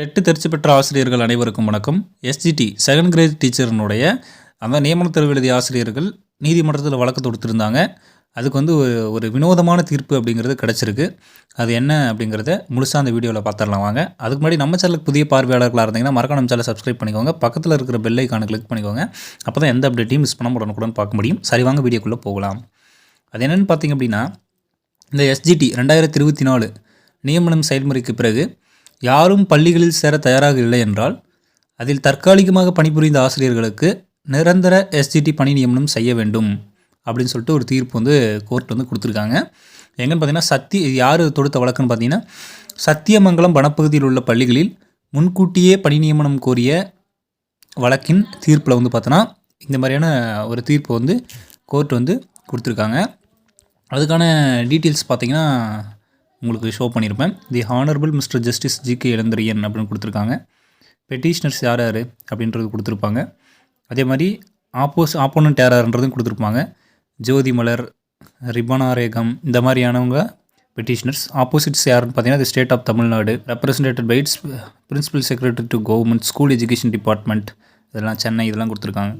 TET தெரிச்சு பெற்ற ஆசிரியர்கள் அனைவருக்கும் வணக்கம். எஸ்ஜிடி செகண்ட் கிரேட் டீச்சர்னுடைய அந்த நியமன தேர்வு எழுதிய ஆசிரியர்கள் நீதிமன்றத்தில் வழக்கு தொடுத்திருந்தாங்க. அதுக்கு வந்து ஒரு ஒரு வினோதமான தீர்ப்பு அப்படிங்கிறது கிடச்சிருக்கு. அது என்ன அப்படிங்கிறத முழுசாக அந்த வீடியோவில் பார்த்துடலாம் வாங்க. அதுக்கு முன்னாடி நம்ம சேனலுக்கு புதிய பார்வையாளர்களாக இருந்தீங்கன்னா மறக்க நம்ம சேனலை சப்ஸ்கிரைப் பண்ணிக்கோங்க. பக்கத்தில் இருக்கிற பெல் ஐக்கானை கிளிக் பண்ணிக்கோங்க. அப்போ தான் எந்த அப்டேட்டையும் மிஸ் பண்ண உடனுக்குடன் பார்க்க முடியும். சரி வாங்க வீடியோக்குள்ளே போகலாம். அது என்னென்னு பார்த்தீங்க அப்படின்னா இந்த எஸ்ஜிடி ரெண்டாயிரத்தி இருபத்தி நாலு நியமனம் செயல்முறைக்கு பிறகு யாரும் பள்ளிகளில் சேர தயாராக இல்லை என்றால் அதில் தற்காலிகமாக பணிபுரிந்த ஆசிரியர்களுக்கு நிரந்தர எஸ்ஜிடி பணி நியமனம் செய்ய வேண்டும் அப்படின்னு சொல்லிட்டு ஒரு தீர்ப்பு வந்து கோர்ட் வந்து கொடுத்துருக்காங்க. எங்கன்னு பார்த்தீங்கன்னா சத்தி யார் தொடுத்த வழக்குன்னு பார்த்தீங்கன்னா சத்தியமங்கலம் வனப்பகுதியில் உள்ள பள்ளிகளில் முன்கூட்டியே பணி நியமனம் கோரிய வழக்கின் தீர்ப்பில் வந்து பார்த்தோன்னா இந்த மாதிரியான ஒரு தீர்ப்பு வந்து கோர்ட் வந்து கொடுத்துருக்காங்க. அதுக்கான டீட்டெயில்ஸ் பார்த்தீங்கன்னா உங்களுக்கு ஷோ பண்ணியிருப்பேன் the honourable mister justice G K Ilanthiraiyan அப்படின்னு கொடுத்துருக்காங்க. பெட்டிஷனர்ஸ் யார் யார் அப்படின்றது கொடுத்துருப்பாங்க. அதே மாதிரி ஆப்போஸ் ஆப்போனண்ட் யார் யாருன்றதும் கொடுத்துருப்பாங்க. ஜோதி மலர் ரிபனாரேகம் இந்த மாதிரியானவங்க பெட்டிஷனர்ஸ் ஆப்போசிட்ஸ் யாருன்னு பார்த்தீங்கன்னா the state of Tamil Nadu represented by its principal secretary to government school education department இதெல்லாம் சென்னை இதெல்லாம் கொடுத்துருக்காங்க.